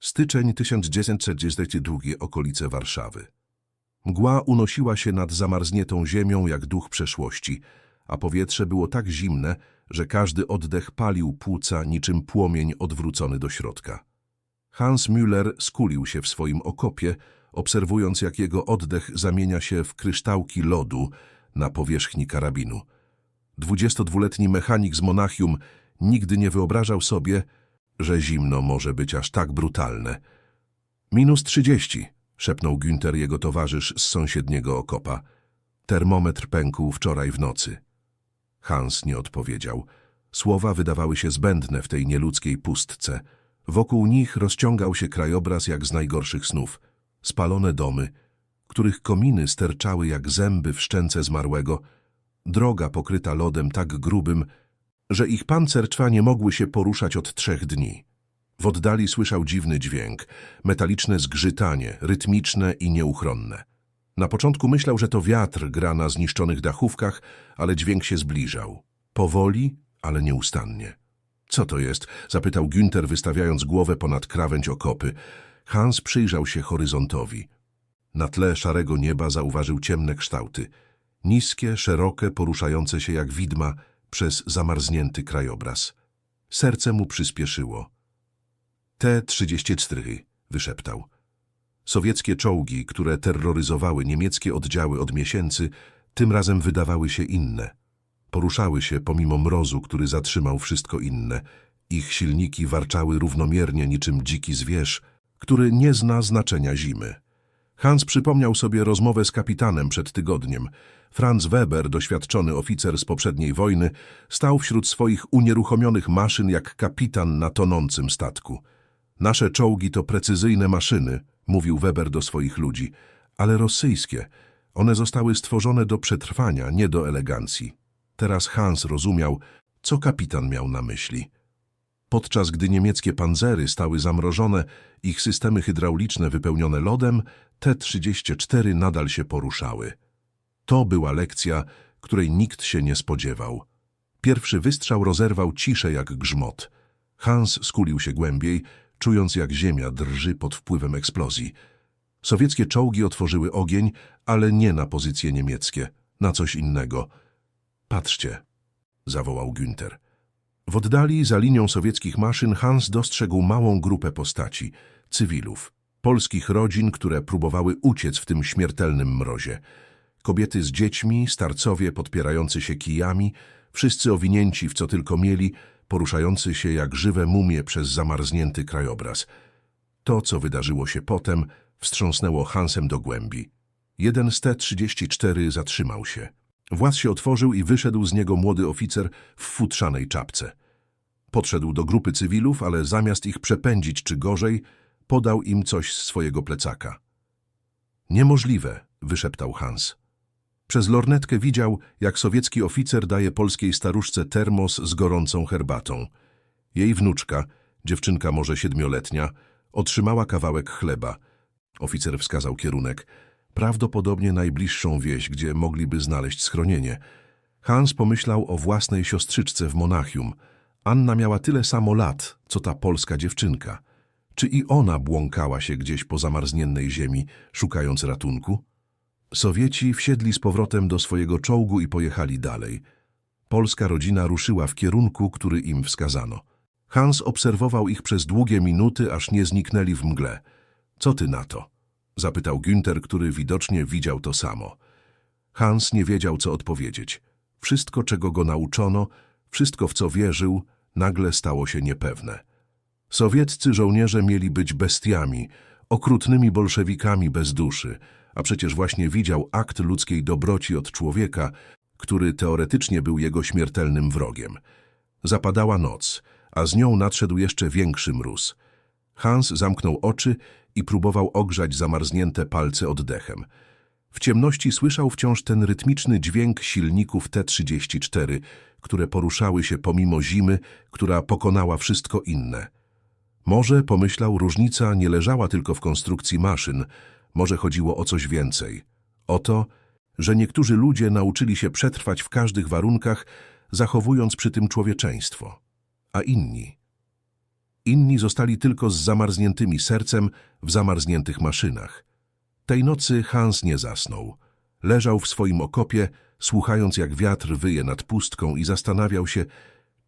Styczeń 1942 okolice Warszawy. Mgła unosiła się nad zamarzniętą ziemią jak duch przeszłości, a powietrze było tak zimne, że każdy oddech palił płuca niczym płomień odwrócony do środka. Hans Müller skulił się w swoim okopie, obserwując jak jego oddech zamienia się w kryształki lodu na powierzchni karabinu. Dwudziestodwuletni mechanik z Monachium nigdy nie wyobrażał sobie, że zimno może być aż tak brutalne. Minus trzydzieści, szepnął Günther jego towarzysz z sąsiedniego okopa. Termometr pękł wczoraj w nocy. Hans nie odpowiedział. Słowa wydawały się zbędne w tej nieludzkiej pustce. Wokół nich rozciągał się krajobraz jak z najgorszych snów. Spalone domy, których kominy sterczały jak zęby w szczęce zmarłego, droga pokryta lodem tak grubym, że ich pancerczwa nie mogły się poruszać od trzech dni. W oddali słyszał dziwny dźwięk, metaliczne zgrzytanie, rytmiczne i nieuchronne. Na początku myślał, że to wiatr gra na zniszczonych dachówkach, ale dźwięk się zbliżał. Powoli, ale nieustannie. Co to jest? zapytał Günther, wystawiając głowę ponad krawędź okopy. Hans przyjrzał się horyzontowi. Na tle szarego nieba zauważył ciemne kształty. Niskie, szerokie, poruszające się jak widma przez zamarznięty krajobraz. Serce mu przyspieszyło. T-34, wyszeptał. Sowieckie czołgi, które terroryzowały niemieckie oddziały od miesięcy, tym razem wydawały się inne. Poruszały się pomimo mrozu, który zatrzymał wszystko inne. Ich silniki warczały równomiernie niczym dziki zwierz, który nie zna znaczenia zimy. Hans przypomniał sobie rozmowę z kapitanem przed tygodniem. Franz Weber, doświadczony oficer z poprzedniej wojny, stał wśród swoich unieruchomionych maszyn jak kapitan na tonącym statku. Nasze czołgi to precyzyjne maszyny, mówił Weber do swoich ludzi, ale rosyjskie. One zostały stworzone do przetrwania, nie do elegancji. Teraz Hans rozumiał, co kapitan miał na myśli. Podczas gdy niemieckie panzery stały zamrożone, ich systemy hydrauliczne wypełnione lodem, T-34 nadal się poruszały. To była lekcja, której nikt się nie spodziewał. Pierwszy wystrzał rozerwał ciszę jak grzmot. Hans skulił się głębiej, czując jak ziemia drży pod wpływem eksplozji. Sowieckie czołgi otworzyły ogień, ale nie na pozycje niemieckie, na coś innego. Patrzcie, zawołał Günther. W oddali, za linią sowieckich maszyn, Hans dostrzegł małą grupę postaci, cywilów, polskich rodzin, które próbowały uciec w tym śmiertelnym mrozie. Kobiety z dziećmi, starcowie podpierający się kijami, wszyscy owinięci w co tylko mieli, poruszający się jak żywe mumie przez zamarznięty krajobraz. To, co wydarzyło się potem, wstrząsnęło Hansem do głębi. Jeden z T-34 zatrzymał się. Właz się otworzył i wyszedł z niego młody oficer w futrzanej czapce. Podszedł do grupy cywilów, ale zamiast ich przepędzić czy gorzej, podał im coś z swojego plecaka. Niemożliwe, wyszeptał Hans. Przez lornetkę widział, jak sowiecki oficer daje polskiej staruszce termos z gorącą herbatą. Jej wnuczka, dziewczynka może siedmioletnia, otrzymała kawałek chleba. Oficer wskazał kierunek. Prawdopodobnie najbliższą wieś, gdzie mogliby znaleźć schronienie. Hans pomyślał o własnej siostrzyczce w Monachium. Anna miała tyle samo lat, co ta polska dziewczynka. Czy i ona błąkała się gdzieś po zamarzniennej ziemi, szukając ratunku? Sowieci wsiedli z powrotem do swojego czołgu i pojechali dalej. Polska rodzina ruszyła w kierunku, który im wskazano. Hans obserwował ich przez długie minuty, aż nie zniknęli w mgle. Co ty na to? Zapytał Günther, który widocznie widział to samo. Hans nie wiedział, co odpowiedzieć. Wszystko, czego go nauczono, wszystko, w co wierzył, nagle stało się niepewne. Sowieccy żołnierze mieli być bestiami, okrutnymi bolszewikami bez duszy, a przecież właśnie widział akt ludzkiej dobroci od człowieka, który teoretycznie był jego śmiertelnym wrogiem. Zapadała noc, a z nią nadszedł jeszcze większy mróz. Hans zamknął oczy i próbował ogrzać zamarznięte palce oddechem. W ciemności słyszał wciąż ten rytmiczny dźwięk silników T-34, które poruszały się pomimo zimy, która pokonała wszystko inne. Może, pomyślał, różnica nie leżała tylko w konstrukcji maszyn, może chodziło o coś więcej. O to, że niektórzy ludzie nauczyli się przetrwać w każdych warunkach, zachowując przy tym człowieczeństwo, a inni. Inni zostali tylko z zamarzniętymi sercem w zamarzniętych maszynach. Tej nocy Hans nie zasnął. Leżał w swoim okopie, słuchając jak wiatr wyje nad pustką i zastanawiał się,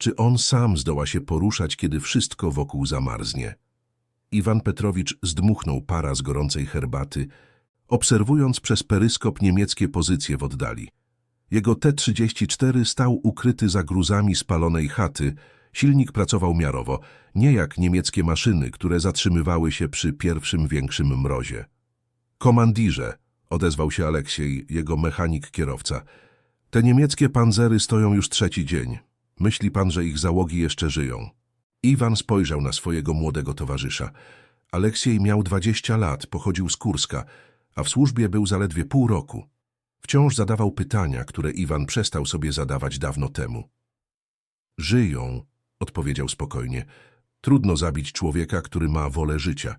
czy on sam zdoła się poruszać, kiedy wszystko wokół zamarznie. Iwan Petrowicz zdmuchnął para z gorącej herbaty, obserwując przez peryskop niemieckie pozycje w oddali. Jego T-34 stał ukryty za gruzami spalonej chaty, silnik pracował miarowo, nie jak niemieckie maszyny, które zatrzymywały się przy pierwszym większym mrozie. Komandirze, odezwał się Aleksiej, jego mechanik kierowca. Te niemieckie panzery stoją już trzeci dzień. Myśli pan, że ich załogi jeszcze żyją? Iwan spojrzał na swojego młodego towarzysza. Aleksiej miał dwadzieścia lat, pochodził z Kurska, a w służbie był zaledwie pół roku. Wciąż zadawał pytania, które Iwan przestał sobie zadawać dawno temu. Żyją, odpowiedział spokojnie. Trudno zabić człowieka, który ma wolę życia.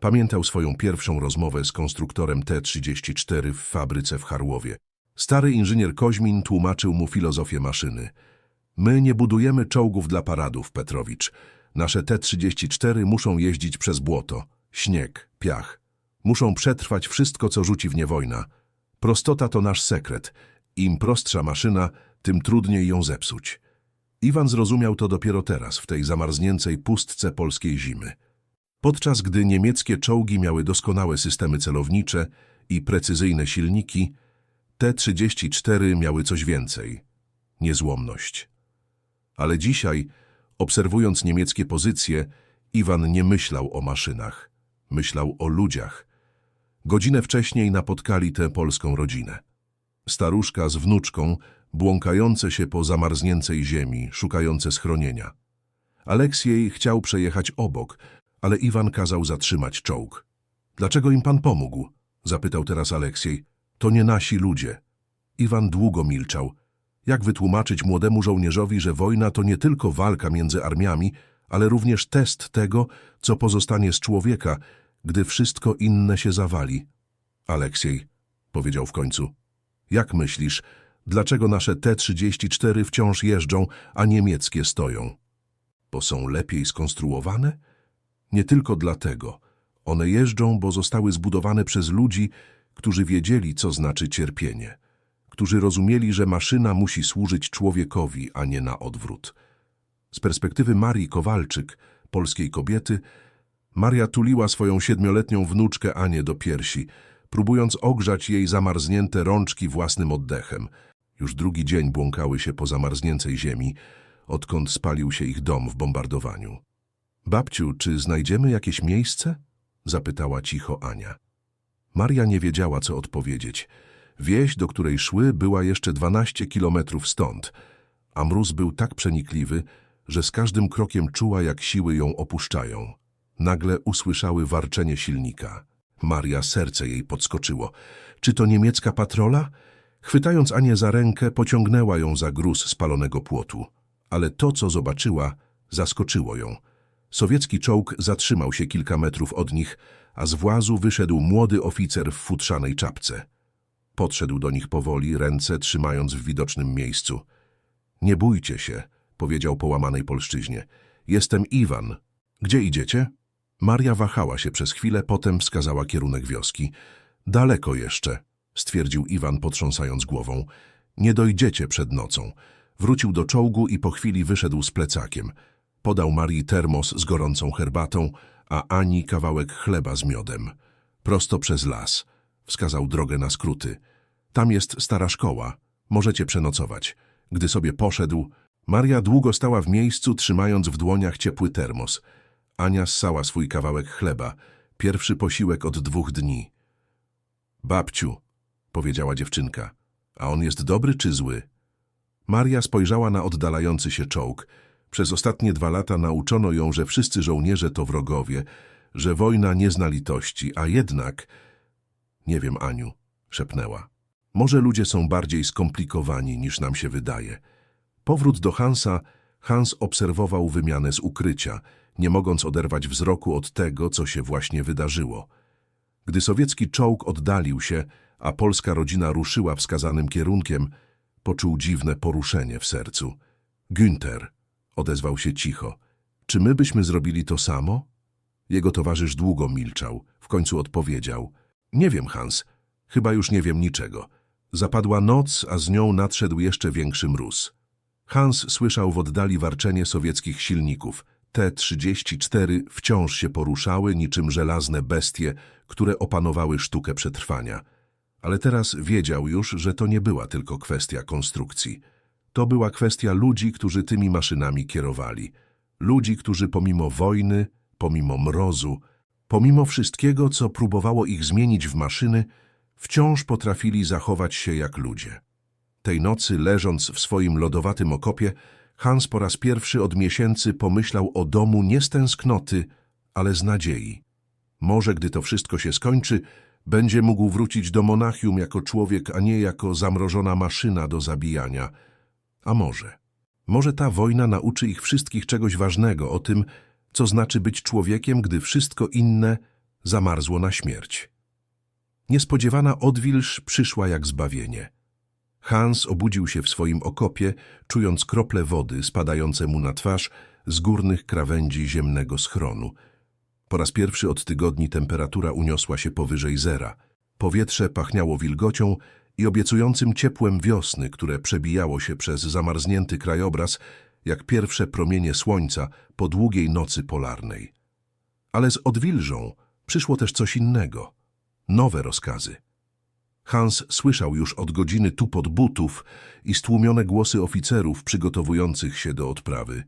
Pamiętał swoją pierwszą rozmowę z konstruktorem T-34 w fabryce w Harłowie. Stary inżynier Koźmin tłumaczył mu filozofię maszyny. My nie budujemy czołgów dla paradów, Petrowicz. Nasze T-34 muszą jeździć przez błoto, śnieg, piach. Muszą przetrwać wszystko, co rzuci w nie wojna. Prostota to nasz sekret. Im prostsza maszyna, tym trudniej ją zepsuć. Iwan zrozumiał to dopiero teraz, w tej zamarznięcej pustce polskiej zimy. Podczas gdy niemieckie czołgi miały doskonałe systemy celownicze i precyzyjne silniki, T-34 miały coś więcej – niezłomność. Ale dzisiaj, obserwując niemieckie pozycje, Iwan nie myślał o maszynach, myślał o ludziach. Godzinę wcześniej napotkali tę polską rodzinę. Staruszka z wnuczką, błąkające się po zamarznięcej ziemi, szukające schronienia. Aleksiej chciał przejechać obok, ale Iwan kazał zatrzymać czołg. Dlaczego im pan pomógł? Zapytał teraz Aleksiej. To nie nasi ludzie. Iwan długo milczał. Jak wytłumaczyć młodemu żołnierzowi, że wojna to nie tylko walka między armiami, ale również test tego, co pozostanie z człowieka, gdy wszystko inne się zawali? Aleksiej, powiedział w końcu, jak myślisz, dlaczego nasze T-34 wciąż jeżdżą, a niemieckie stoją? Bo są lepiej skonstruowane? Nie tylko dlatego. One jeżdżą, bo zostały zbudowane przez ludzi, którzy wiedzieli, co znaczy cierpienie, którzy rozumieli, że maszyna musi służyć człowiekowi, a nie na odwrót. Z perspektywy Marii Kowalczyk, polskiej kobiety, Maria tuliła swoją siedmioletnią wnuczkę Anię do piersi, próbując ogrzać jej zamarznięte rączki własnym oddechem. Już drugi dzień błąkały się po zamarznięcej ziemi, odkąd spalił się ich dom w bombardowaniu. Babciu, czy znajdziemy jakieś miejsce? Zapytała cicho Ania. Maria nie wiedziała, co odpowiedzieć. Wieś, do której szły, była jeszcze 12 kilometrów stąd, a mróz był tak przenikliwy, że z każdym krokiem czuła, jak siły ją opuszczają. Nagle usłyszały warczenie silnika. Maria serce jej podskoczyło. Czy to niemiecka patrola? Chwytając Anię za rękę, pociągnęła ją za gruz spalonego płotu. Ale to, co zobaczyła, zaskoczyło ją. Sowiecki czołg zatrzymał się kilka metrów od nich, a z włazu wyszedł młody oficer w futrzanej czapce. Podszedł do nich powoli, ręce trzymając w widocznym miejscu. Nie bójcie się, powiedział po łamanej polszczyźnie. Jestem Iwan. Gdzie idziecie? Maria wahała się przez chwilę, potem wskazała kierunek wioski. Daleko jeszcze, stwierdził Iwan, potrząsając głową. Nie dojdziecie przed nocą. Wrócił do czołgu i po chwili wyszedł z plecakiem. Podał Marii termos z gorącą herbatą, a Ani kawałek chleba z miodem. Prosto przez las. Wskazał drogę na skróty. Tam jest stara szkoła. Możecie przenocować. Gdy sobie poszedł, Maria długo stała w miejscu, trzymając w dłoniach ciepły termos. Ania ssała swój kawałek chleba. Pierwszy posiłek od dwóch dni. Babciu, powiedziała dziewczynka, a on jest dobry czy zły? Maria spojrzała na oddalający się czołg. Przez ostatnie dwa lata nauczono ją, że wszyscy żołnierze to wrogowie, że wojna nie zna litości, a jednak... Nie wiem, Aniu, szepnęła. Może ludzie są bardziej skomplikowani, niż nam się wydaje. Powrót do Hansa, Hans obserwował wymianę z ukrycia, nie mogąc oderwać wzroku od tego, co się właśnie wydarzyło. Gdy sowiecki czołg oddalił się, a polska rodzina ruszyła wskazanym kierunkiem, poczuł dziwne poruszenie w sercu. Günther, odezwał się cicho. Czy my byśmy zrobili to samo? Jego towarzysz długo milczał. W końcu odpowiedział. Nie wiem, Hans. Chyba już nie wiem niczego. Zapadła noc, a z nią nadszedł jeszcze większy mróz. Hans słyszał w oddali warczenie sowieckich silników. T-34 wciąż się poruszały niczym żelazne bestie, które opanowały sztukę przetrwania. Ale teraz wiedział już, że to nie była tylko kwestia konstrukcji. To była kwestia ludzi, którzy tymi maszynami kierowali. Ludzi, którzy pomimo wojny, pomimo mrozu, pomimo wszystkiego, co próbowało ich zmienić w maszyny, wciąż potrafili zachować się jak ludzie. Tej nocy, leżąc w swoim lodowatym okopie, Hans po raz pierwszy od miesięcy pomyślał o domu nie z tęsknoty, ale z nadziei. Może gdy to wszystko się skończy, będzie mógł wrócić do Monachium jako człowiek, a nie jako zamrożona maszyna do zabijania. A może? Może ta wojna nauczy ich wszystkich czegoś ważnego o tym, co znaczy być człowiekiem, gdy wszystko inne zamarzło na śmierć. Niespodziewana odwilż przyszła jak zbawienie. Hans obudził się w swoim okopie, czując krople wody spadające mu na twarz z górnych krawędzi ziemnego schronu. Po raz pierwszy od tygodni temperatura uniosła się powyżej zera. Powietrze pachniało wilgocią i obiecującym ciepłem wiosny, które przebijało się przez zamarznięty krajobraz, jak pierwsze promienie słońca po długiej nocy polarnej. Ale z odwilżą przyszło też coś innego. Nowe rozkazy. Hans słyszał już od godziny tupot butów i stłumione głosy oficerów przygotowujących się do odprawy.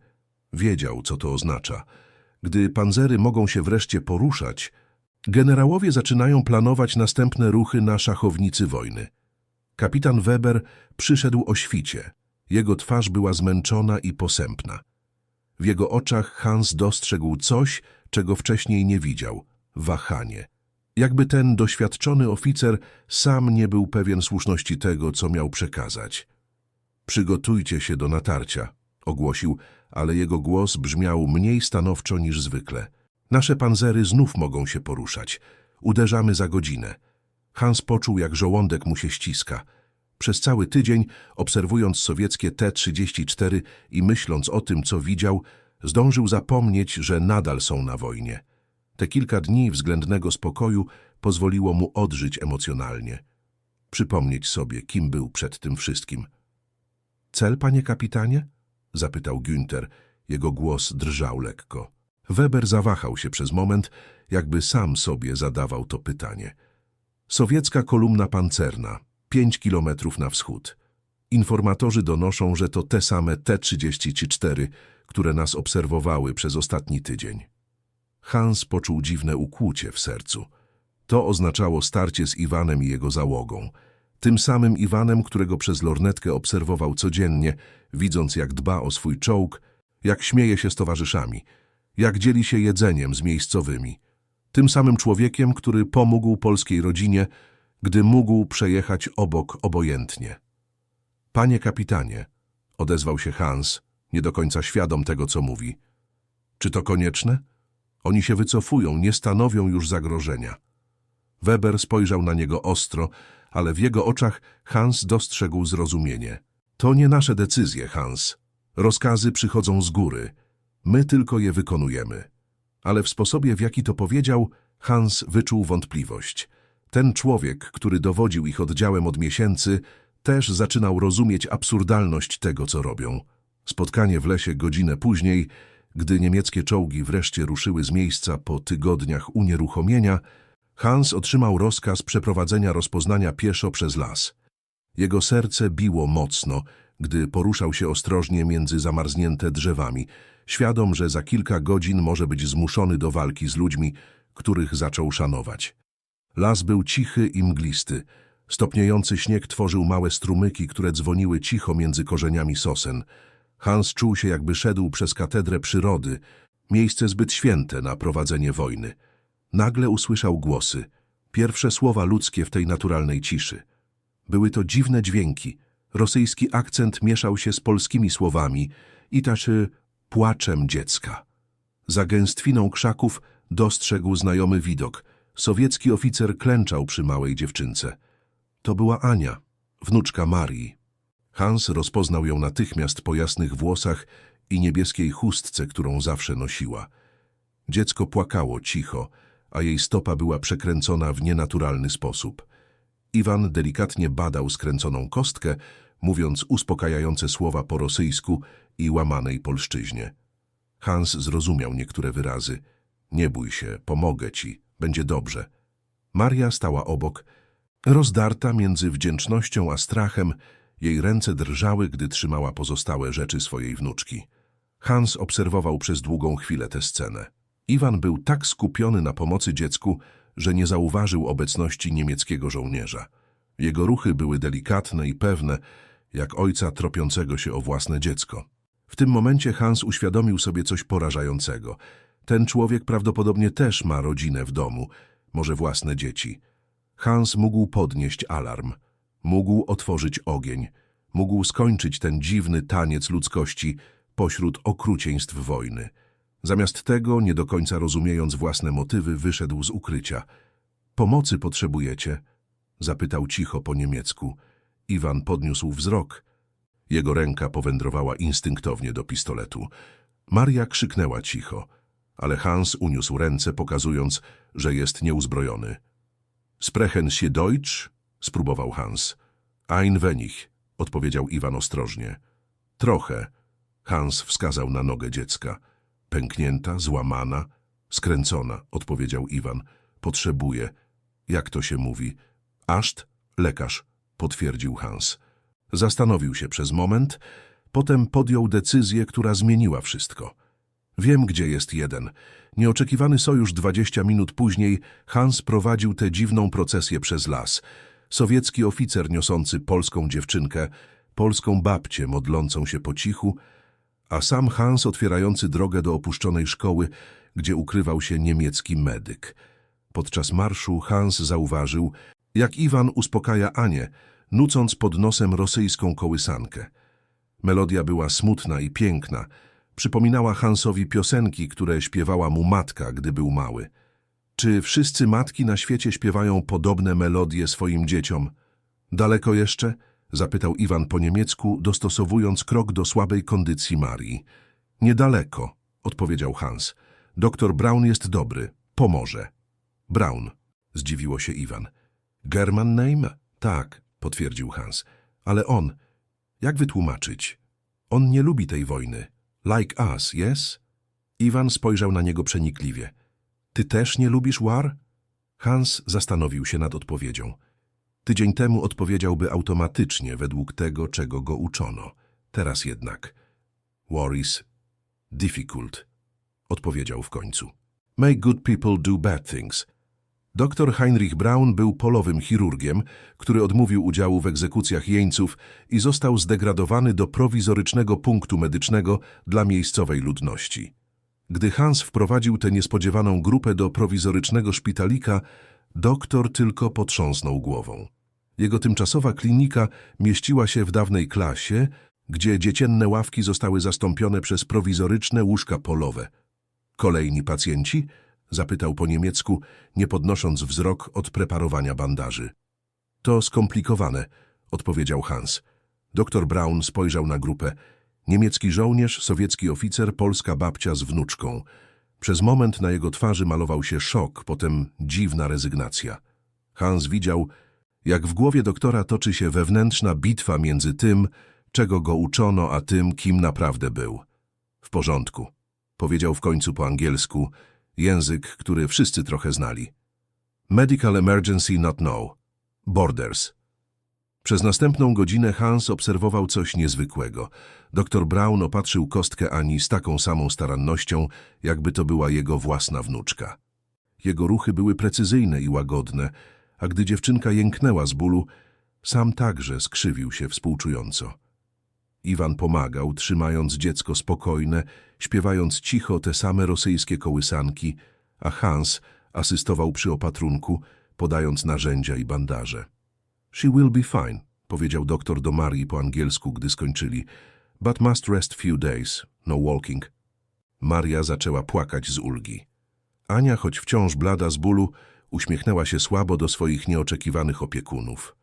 Wiedział, co to oznacza. Gdy panzery mogą się wreszcie poruszać, generałowie zaczynają planować następne ruchy na szachownicy wojny. Kapitan Weber przyszedł o świcie. Jego twarz była zmęczona i posępna. W jego oczach Hans dostrzegł coś, czego wcześniej nie widział – wahanie. Jakby ten doświadczony oficer sam nie był pewien słuszności tego, co miał przekazać. Przygotujcie się do natarcia, ogłosił, ale jego głos brzmiał mniej stanowczo niż zwykle. Nasze panzery znów mogą się poruszać. Uderzamy za godzinę. Hans poczuł, jak żołądek mu się ściska. Przez cały tydzień, obserwując sowieckie T-34 i myśląc o tym, co widział, zdążył zapomnieć, że nadal są na wojnie. Te kilka dni względnego spokoju pozwoliło mu odżyć emocjonalnie. Przypomnieć sobie, kim był przed tym wszystkim. Cel, panie kapitanie? zapytał Günther. Jego głos drżał lekko. Weber zawahał się przez moment, jakby sam sobie zadawał to pytanie. Sowiecka kolumna pancerna, pięć kilometrów na wschód. Informatorzy donoszą, że to te same T-34, które nas obserwowały przez ostatni tydzień. Hans poczuł dziwne ukłucie w sercu. To oznaczało starcie z Iwanem i jego załogą. Tym samym Iwanem, którego przez lornetkę obserwował codziennie, widząc jak dba o swój czołg, jak śmieje się z towarzyszami, jak dzieli się jedzeniem z miejscowymi. Tym samym człowiekiem, który pomógł polskiej rodzinie, gdy mógł przejechać obok obojętnie. Panie kapitanie, odezwał się Hans, nie do końca świadom tego, co mówi. Czy to konieczne? Oni się wycofują, nie stanowią już zagrożenia. Weber spojrzał na niego ostro, ale w jego oczach Hans dostrzegł zrozumienie. To nie nasze decyzje, Hans. Rozkazy przychodzą z góry. My tylko je wykonujemy. Ale w sposobie, w jaki to powiedział, Hans wyczuł wątpliwość. Ten człowiek, który dowodził ich oddziałem od miesięcy, też zaczynał rozumieć absurdalność tego, co robią. Spotkanie w lesie godzinę później, gdy niemieckie czołgi wreszcie ruszyły z miejsca po tygodniach unieruchomienia, Hans otrzymał rozkaz przeprowadzenia rozpoznania pieszo przez las. Jego serce biło mocno, gdy poruszał się ostrożnie między zamarznięte drzewami, świadom, że za kilka godzin może być zmuszony do walki z ludźmi, których zaczął szanować. Las był cichy i mglisty. Stopniejący śnieg tworzył małe strumyki, które dzwoniły cicho między korzeniami sosen. Hans czuł się, jakby szedł przez katedrę przyrody, miejsce zbyt święte na prowadzenie wojny. Nagle usłyszał głosy, pierwsze słowa ludzkie w tej naturalnej ciszy. Były to dziwne dźwięki. Rosyjski akcent mieszał się z polskimi słowami i też y, płaczem dziecka. Za gęstwiną krzaków dostrzegł znajomy widok. Sowiecki oficer klęczał przy małej dziewczynce. To była Ania, wnuczka Marii. Hans rozpoznał ją natychmiast po jasnych włosach i niebieskiej chustce, którą zawsze nosiła. Dziecko płakało cicho, a jej stopa była przekręcona w nienaturalny sposób. Iwan delikatnie badał skręconą kostkę, mówiąc uspokajające słowa po rosyjsku i łamanej polszczyźnie. Hans zrozumiał niektóre wyrazy. Nie bój się, pomogę ci, będzie dobrze. Maria stała obok, rozdarta między wdzięcznością a strachem. Jej ręce drżały, gdy trzymała pozostałe rzeczy swojej wnuczki. Hans obserwował przez długą chwilę tę scenę. Iwan był tak skupiony na pomocy dziecku, że nie zauważył obecności niemieckiego żołnierza. Jego ruchy były delikatne i pewne, jak ojca tropiącego się o własne dziecko. W tym momencie Hans uświadomił sobie coś porażającego. Ten człowiek prawdopodobnie też ma rodzinę w domu, może własne dzieci. Hans mógł podnieść alarm, mógł otworzyć ogień, mógł skończyć ten dziwny taniec ludzkości pośród okrucieństw wojny. Zamiast tego, nie do końca rozumiejąc własne motywy, wyszedł z ukrycia. Pomocy potrzebujecie? Zapytał cicho po niemiecku. Iwan podniósł wzrok. Jego ręka powędrowała instynktownie do pistoletu. Maria krzyknęła cicho, ale Hans uniósł ręce, pokazując, że jest nieuzbrojony. Sprechen się Deutsch? Spróbował Hans. Ein wenig, odpowiedział Iwan ostrożnie. Trochę. Hans wskazał na nogę dziecka. Pęknięta, złamana, skręcona, odpowiedział Iwan. Potrzebuje. Jak to się mówi? Aszt? Lekarz, potwierdził Hans. Zastanowił się przez moment, potem podjął decyzję, która zmieniła wszystko. Wiem, gdzie jest jeden. Nieoczekiwany sojusz dwadzieścia minut później Hans prowadził tę dziwną procesję przez las. Sowiecki oficer niosący polską dziewczynkę, polską babcię modlącą się po cichu, a sam Hans otwierający drogę do opuszczonej szkoły, gdzie ukrywał się niemiecki medyk. Podczas marszu Hans zauważył, jak Iwan uspokaja Anię, nucąc pod nosem rosyjską kołysankę. Melodia była smutna i piękna. Przypominała Hansowi piosenki, które śpiewała mu matka, gdy był mały. Czy wszyscy matki na świecie śpiewają podobne melodie swoim dzieciom? Daleko jeszcze? Zapytał Iwan po niemiecku, dostosowując krok do słabej kondycji Marii. Niedaleko, odpowiedział Hans. Doktor Braun jest dobry, pomoże. Braun, zdziwiło się Iwan. German name? Tak, potwierdził Hans. Ale on, jak wytłumaczyć? On nie lubi tej wojny. Like us, yes? Iwan spojrzał na niego przenikliwie. Ty też nie lubisz war? Hans zastanowił się nad odpowiedzią. Tydzień temu odpowiedziałby automatycznie według tego, czego go uczono. Teraz jednak. War is difficult, odpowiedział w końcu. Make good people do bad things. Doktor Heinrich Braun był polowym chirurgiem, który odmówił udziału w egzekucjach jeńców i został zdegradowany do prowizorycznego punktu medycznego dla miejscowej ludności. Gdy Hans wprowadził tę niespodziewaną grupę do prowizorycznego szpitalika, doktor tylko potrząsnął głową. Jego tymczasowa klinika mieściła się w dawnej klasie, gdzie dziecienne ławki zostały zastąpione przez prowizoryczne łóżka polowe. Kolejni pacjenci? Zapytał po niemiecku, nie podnosząc wzrok od preparowania bandaży. To skomplikowane, odpowiedział Hans. Doktor Braun spojrzał na grupę. Niemiecki żołnierz, sowiecki oficer, polska babcia z wnuczką. Przez moment na jego twarzy malował się szok, potem dziwna rezygnacja. Hans widział, jak w głowie doktora toczy się wewnętrzna bitwa między tym, czego go uczono, a tym, kim naprawdę był. W porządku, powiedział w końcu po angielsku, język, który wszyscy trochę znali. Medical emergency not know. Borders. Przez następną godzinę Hans obserwował coś niezwykłego. Doktor Brown opatrzył kostkę Ani z taką samą starannością, jakby to była jego własna wnuczka. Jego ruchy były precyzyjne i łagodne, a gdy dziewczynka jęknęła z bólu, sam także skrzywił się współczująco. Iwan pomagał, trzymając dziecko spokojne, śpiewając cicho te same rosyjskie kołysanki, a Hans asystował przy opatrunku, podając narzędzia i bandaże. She will be fine, powiedział doktor do Marii po angielsku, gdy skończyli. But must rest few days, no walking. Maria zaczęła płakać z ulgi. Ania, choć wciąż blada z bólu, uśmiechnęła się słabo do swoich nieoczekiwanych opiekunów.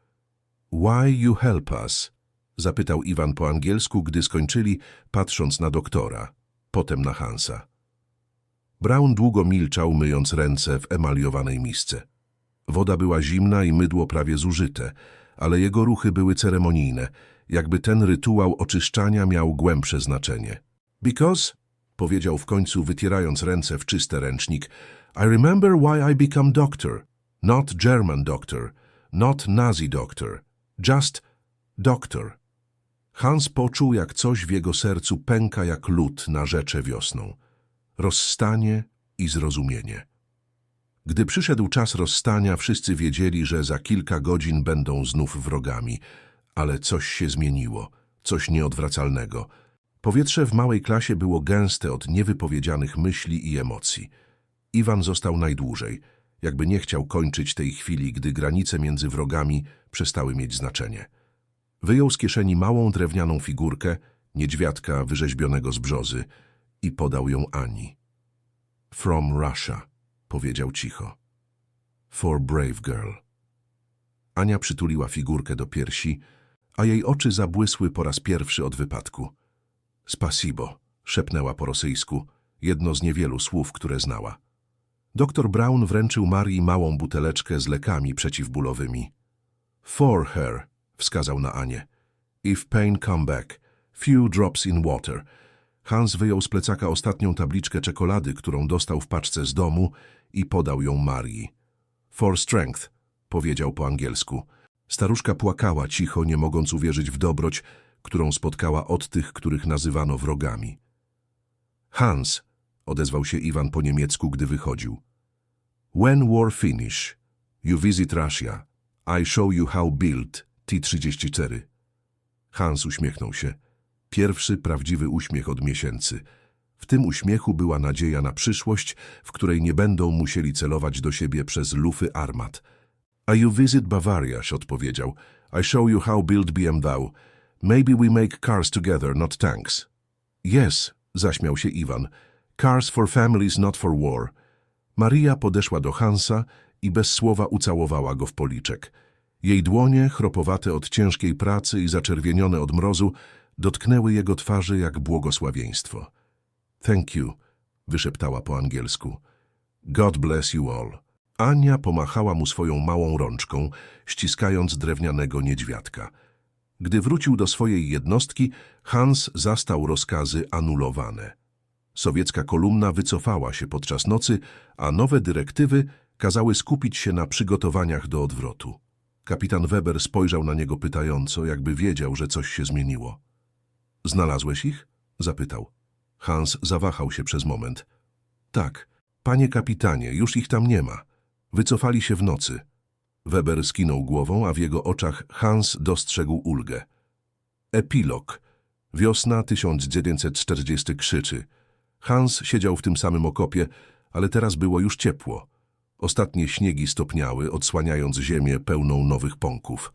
Why you help us? Zapytał Iwan po angielsku, gdy skończyli, patrząc na doktora, potem na Hansa. Brown długo milczał, myjąc ręce w emaliowanej misce. Woda była zimna i mydło prawie zużyte, ale jego ruchy były ceremonijne, jakby ten rytuał oczyszczania miał głębsze znaczenie. Because, powiedział w końcu, wytierając ręce w czysty ręcznik, I remember why I become doctor. Not German doctor, not Nazi doctor, just doctor. Hans poczuł, jak coś w jego sercu pęka jak lód na rzecze wiosną. Rozstanie i zrozumienie. Gdy przyszedł czas rozstania, wszyscy wiedzieli, że za kilka godzin będą znów wrogami, ale coś się zmieniło, coś nieodwracalnego. Powietrze w małej klasie było gęste od niewypowiedzianych myśli i emocji. Iwan został najdłużej, jakby nie chciał kończyć tej chwili, gdy granice między wrogami przestały mieć znaczenie. Wyjął z kieszeni małą drewnianą figurkę, niedźwiadka wyrzeźbionego z brzozy i podał ją Ani. From Russia, powiedział cicho. For brave girl. Ania przytuliła figurkę do piersi, a jej oczy zabłysły po raz pierwszy od wypadku. Spasibo, szepnęła po rosyjsku, jedno z niewielu słów, które znała. Doktor Brown wręczył Marii małą buteleczkę z lekami przeciwbólowymi. For her, wskazał na Anię. If pain come back, few drops in water. Hans wyjął z plecaka ostatnią tabliczkę czekolady, którą dostał w paczce z domu i podał ją Marii. For strength, powiedział po angielsku. Staruszka płakała cicho, nie mogąc uwierzyć w dobroć, którą spotkała od tych, których nazywano wrogami. Hans, odezwał się Iwan po niemiecku, gdy wychodził. When war finish, you visit Russia. I show you how build T-34. Hans uśmiechnął się. Pierwszy prawdziwy uśmiech od miesięcy. W tym uśmiechu była nadzieja na przyszłość, w której nie będą musieli celować do siebie przez lufy armat. A you visit Bavaria, odpowiedział. I show you how build BMW. Maybe we make cars together, not tanks. Yes, zaśmiał się Iwan. Cars for families, not for war. Maria podeszła do Hansa i bez słowa ucałowała go w policzek. Jej dłonie, chropowate od ciężkiej pracy i zaczerwienione od mrozu, dotknęły jego twarzy jak błogosławieństwo. Thank you, wyszeptała po angielsku. God bless you all. Ania pomachała mu swoją małą rączką, ściskając drewnianego niedźwiadka. Gdy wrócił do swojej jednostki, Hans zastał rozkazy anulowane. Sowiecka kolumna wycofała się podczas nocy, a nowe dyrektywy kazały skupić się na przygotowaniach do odwrotu. Kapitan Weber spojrzał na niego pytająco, jakby wiedział, że coś się zmieniło. Znalazłeś ich? zapytał. Hans zawahał się przez moment. Tak, panie kapitanie, już ich tam nie ma. Wycofali się w nocy. Weber skinął głową, a w jego oczach Hans dostrzegł ulgę. Epilog. Wiosna 1940 krzyczy. Hans siedział w tym samym okopie, ale teraz było już ciepło. Ostatnie śniegi stopniały, odsłaniając ziemię pełną nowych pąków.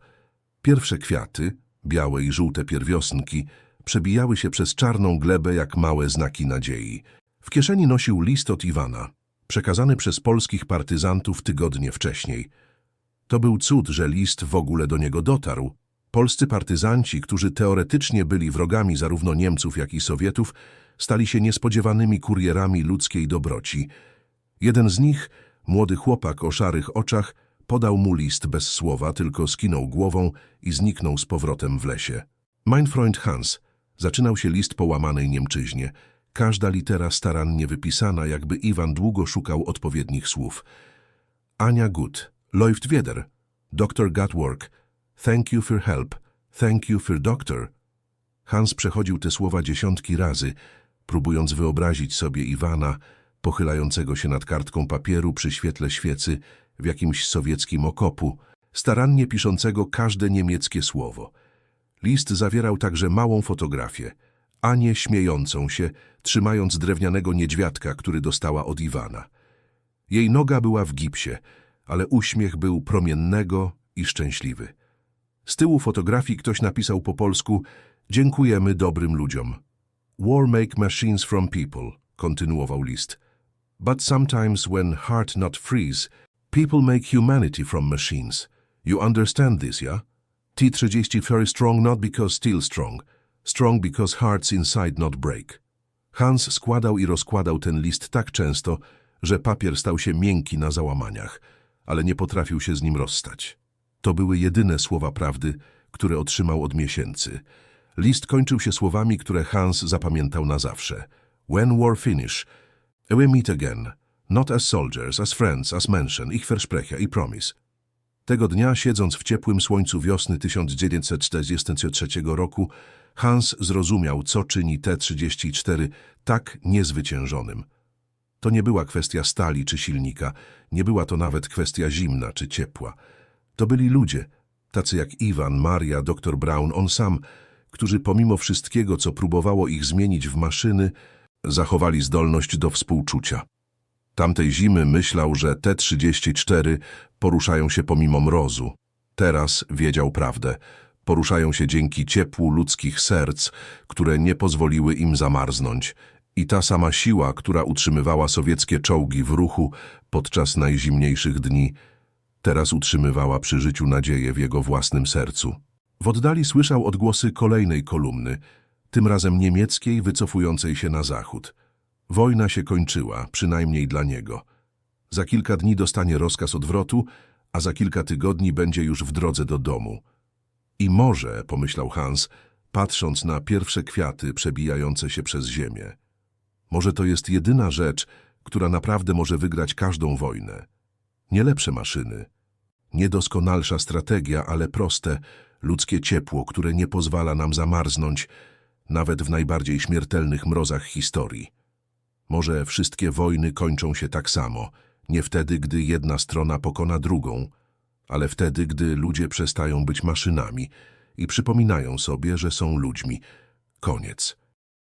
Pierwsze kwiaty, białe i żółte pierwiosnki, przebijały się przez czarną glebę jak małe znaki nadziei. W kieszeni nosił list od Iwana, przekazany przez polskich partyzantów tygodnie wcześniej. To był cud, że list w ogóle do niego dotarł. Polscy partyzanci, którzy teoretycznie byli wrogami zarówno Niemców, jak i Sowietów, stali się niespodziewanymi kurierami ludzkiej dobroci. Jeden z nich, młody chłopak o szarych oczach, podał mu list bez słowa, tylko skinął głową i zniknął z powrotem w lesie. Mein Freund Hans, zaczynał się list po łamanej Niemczyźnie. Każda litera starannie wypisana, jakby Iwan długo szukał odpowiednich słów. Ania Gut, läuft wieder. Dr. got work. Thank you for help. Thank you for doctor. Hans przechodził te słowa dziesiątki razy, próbując wyobrazić sobie Iwana, pochylającego się nad kartką papieru przy świetle świecy w jakimś sowieckim okopu, starannie piszącego każde niemieckie słowo. List zawierał także małą fotografię, Anię śmiejącą się, trzymając drewnianego niedźwiadka, który dostała od Iwana. Jej noga była w gipsie, ale uśmiech był promiennego i szczęśliwy. Z tyłu fotografii ktoś napisał po polsku Dziękujemy dobrym ludziom. War make machines from people, kontynuował list. But sometimes when heart not freeze, people make humanity from machines. You understand this, yeah? T-30 very strong not because steel strong, strong because hearts inside not break. Hans składał i rozkładał ten list tak często, że papier stał się miękki na załamaniach, ale nie potrafił się z nim rozstać. To były jedyne słowa prawdy, które otrzymał od miesięcy. List kończył się słowami, które Hans zapamiętał na zawsze. When war finish, we meet again, not as soldiers, as friends, as Menschen, ich verspreche i promise. Tego dnia, siedząc w ciepłym słońcu wiosny 1943 roku, Hans zrozumiał, co czyni T-34 tak niezwyciężonym. To nie była kwestia stali czy silnika, nie była to nawet kwestia zimna czy ciepła. To byli ludzie, tacy jak Iwan, Maria, dr Brown, on sam, którzy pomimo wszystkiego, co próbowało ich zmienić w maszyny, zachowali zdolność do współczucia. Tamtej zimy myślał, że T-34 poruszają się pomimo mrozu. Teraz wiedział prawdę. Poruszają się dzięki ciepłu ludzkich serc, które nie pozwoliły im zamarznąć. I ta sama siła, która utrzymywała sowieckie czołgi w ruchu podczas najzimniejszych dni, teraz utrzymywała przy życiu nadzieję w jego własnym sercu. W oddali słyszał odgłosy kolejnej kolumny, tym razem niemieckiej wycofującej się na zachód. Wojna się kończyła, przynajmniej dla niego. Za kilka dni dostanie rozkaz odwrotu, a za kilka tygodni będzie już w drodze do domu. I może, pomyślał Hans, patrząc na pierwsze kwiaty przebijające się przez ziemię, może to jest jedyna rzecz, która naprawdę może wygrać każdą wojnę. Nie lepsze maszyny, nie doskonalsza strategia, ale proste, ludzkie ciepło, które nie pozwala nam zamarznąć, nawet w najbardziej śmiertelnych mrozach historii. Może wszystkie wojny kończą się tak samo, nie wtedy, gdy jedna strona pokona drugą, ale wtedy, gdy ludzie przestają być maszynami i przypominają sobie, że są ludźmi. Koniec.